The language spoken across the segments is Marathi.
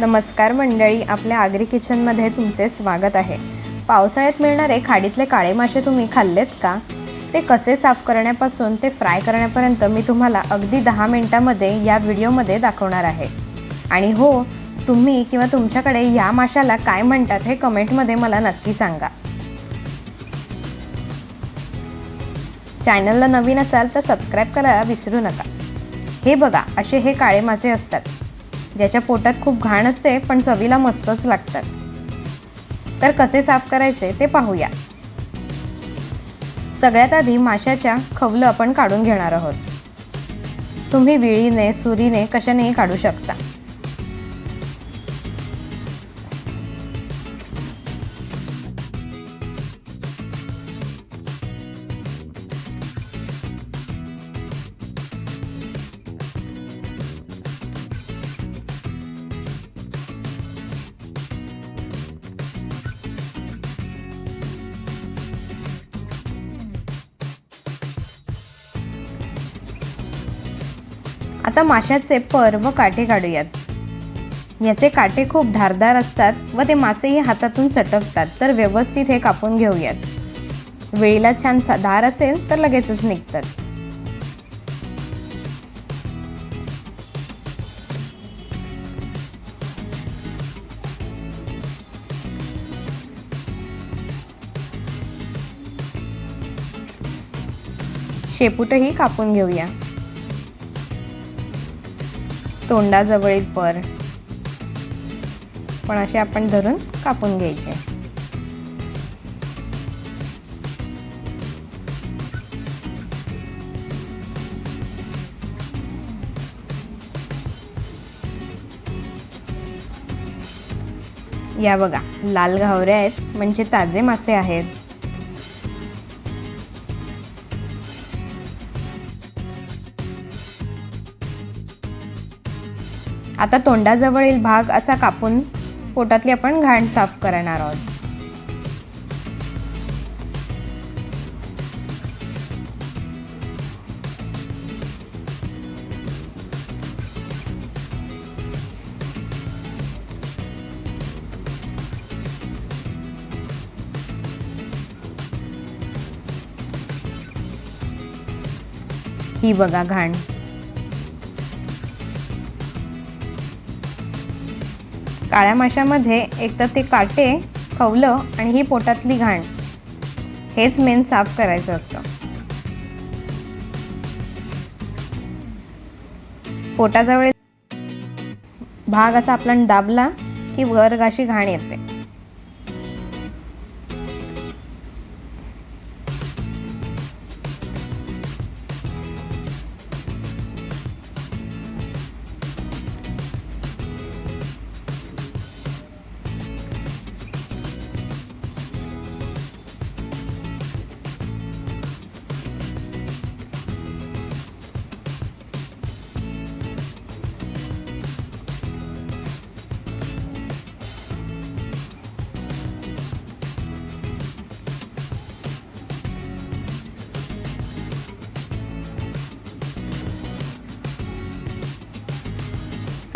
नमस्कार मंडळी आपल्या आगरी किचनमध्ये तुमचे स्वागत आहे. पावसाळ्यात मिळणारे खाडीतले काळे मासे तुम्ही खाल्लेत का? ते कसे साफ करण्यापासून ते फ्राय करण्यापर्यंत मी तुम्हाला अगदी दहा मिनटामध्ये या व्हिडिओमध्ये दाखवणार आहे. आणि हो तुम्ही किंवा तुमच्याकडे या माशाला काय म्हणतात हे कमेंटमध्ये मला नक्की सांगा. चॅनलला नवीन असाल तर सबस्क्राईब करायला विसरू नका. हे बघा असे हे काळे मासे असतात. ज्याच्या पोटात खूप घाण असते पण चवीला मस्तच लागतात. तर कसे साफ करायचे ते पाहूया. सगळ्यात आधी माशाच्या खवलं आपण काढून घेणार आहोत. तुम्ही विळीने सुरीने कशानेही काढू शकता. आता माशाचे पर व काटे काढूयात. याचे काटे खूप धारदार असतात व ते मासेही हातातून सटकतात तर व्यवस्थित हे कापून घेऊयात. वेळीला छान सा- धार असेल तर लगेचच निघतात. शेपूटही कापून घेऊया. तोंडाजवळील पर पण असे आपण धरून कापून घ्यायचे. या बघा लाल घावऱ्या आहेत म्हणजे ताजे मासे आहेत. आता तोंडाजवळील भाग असा कापून पोटातली आपण घाण साफ करणार आहोत. ही बघा घाण. काळ्या माशामध्ये एक तर ते काटे खवलं आणि ही पोटातली घाण हेच मेन साफ करायचं असतं. पोटाजवळ भाग असा आपला दाबला की वर अशी घाण येते.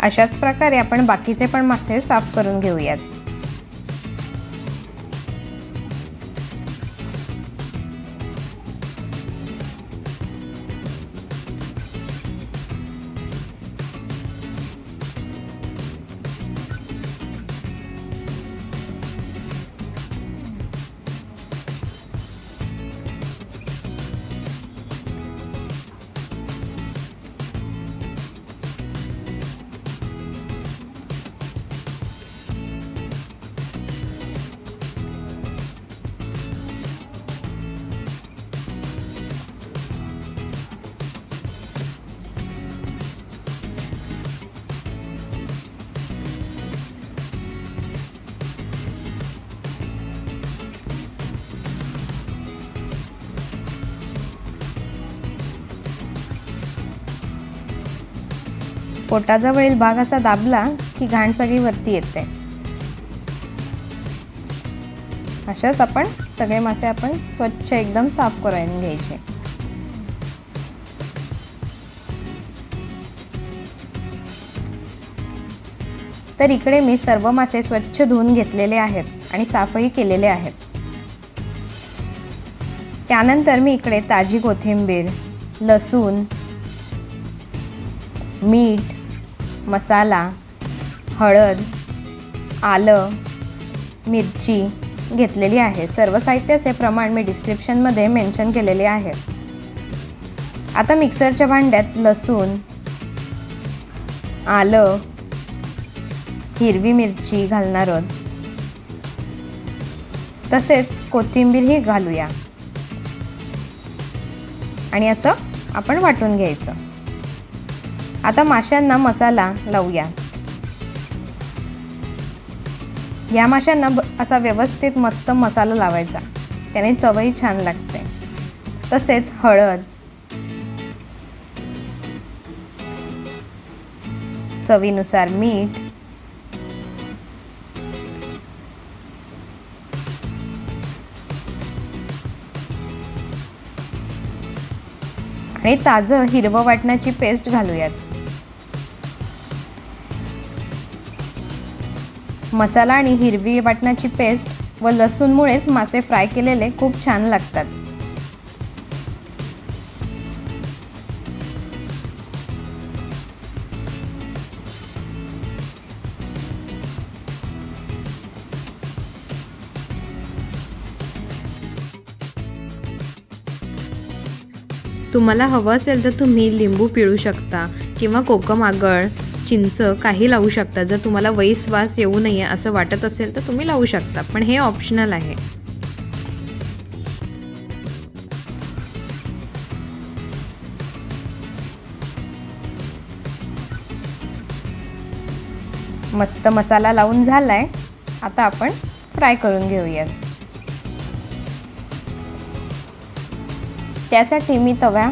अशाच प्रकारे आपण बाकीचे पण मासे साफ करून घेऊयात. पोटाजवळील भाग असा दाबला की घाण सगळी वरती येते. अशाच आपण सगळे मासे आपण स्वच्छ एकदम साफ करून घ्यायचे. तर इकडे मी सर्व मासे स्वच्छ धुवून घेतलेले आहेत आणि साफही केलेले आहेत. त्यानंतर मी इकडे ताजी कोथिंबीर लसूण मीठ मसाला हळद आलं मिरची घेतलेली आहे. सर्व साहित्याचे प्रमाण मी डिस्क्रिप्शनमध्ये मेन्शन केलेले आहे. आता मिक्सरच्या भांड्यात लसूण आलं हिरवी मिरची घालणार आहोत. तसेच कोथिंबीरही घालूया. आणि असं आपण वाटून घ्यायचं. आता माशांना मसाला लावूया. या माशांना ब- असा व्यवस्थित मस्त मसाला लावायचा. त्याने चवही छान लागते. तसेच हळद चवीनुसार मीठ आणि ताजं हिरवं वाटण्याची पेस्ट घालूयात. मसाला आणि हिरवी वाटणाची पेस्ट व लसूणमुळेच मासे फ्राय केलेले खूप छान लागतात. तुम्हाला हवं असेल तर तुम्ही लिंबू पिळू शकता किंवा कोकम आगळ. चिंच काही लावू शकता. जर तुम्हाला वैस वास येऊ नये असं वाटत असेल तर तुम्ही लावू शकता. पण हे ऑप्शनल आहे. मस्त मसाला लावून झालाय. आता आपण फ्राय करून घेऊयात. त्यासाठी मी तव्या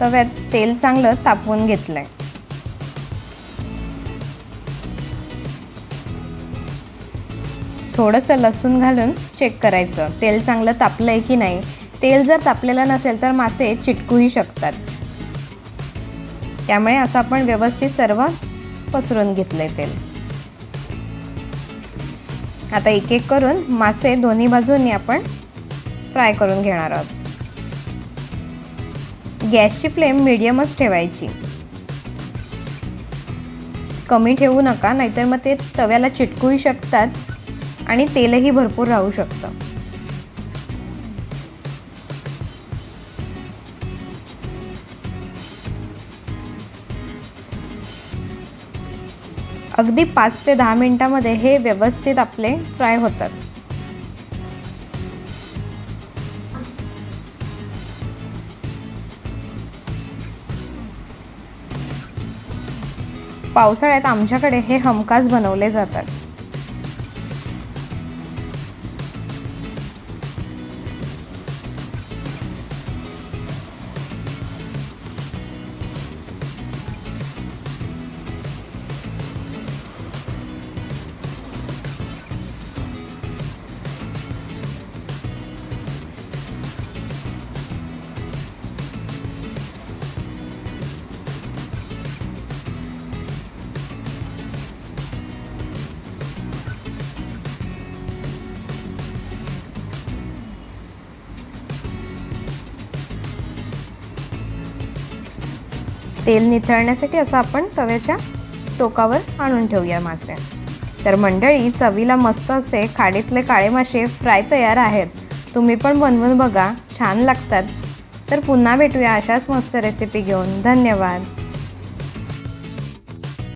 तव्यात तेल चांगलं तापवून घेतलं आहे थोडंसं लसूण घालून चेक करायचं. तेल चांगलं तापलं आहे की नाही? तेल जर तापलेलं नसेल तर मासे चिटकूही शकतात. त्यामुळे असं आपण व्यवस्थित सर्व पसरून घेतलं आहे तेल. आता एक एक करून मासे दोन्ही बाजूंनी आपण फ्राय करून घेणार आहोत. गॅसची फ्लेम मिडियमच ठेवायची. कमी ठेवू नका नाहीतर मग ते तव्याला चिटकूही शकतात. आणि तेलही भरपूर राहू शकतं. अगदी पाच ते दहा मिनिटांमध्ये हे व्यवस्थित आपले फ्राय होतात. पावसाळ्यात आमच्याकडे हे हमखास बनवले जातात. तेल निथळण्यासाठी असं आपण तव्याच्या टोकावर आणून ठेवूया मासे. तर मंडळी चवीला मस्त असे खाडीतले काळे मासे फ्राय तयार आहेत. तुम्ही पण बनवून बघा छान लागतात. तर पुन्हा भेटूया अशाच मस्त रेसिपी घेऊन. धन्यवाद.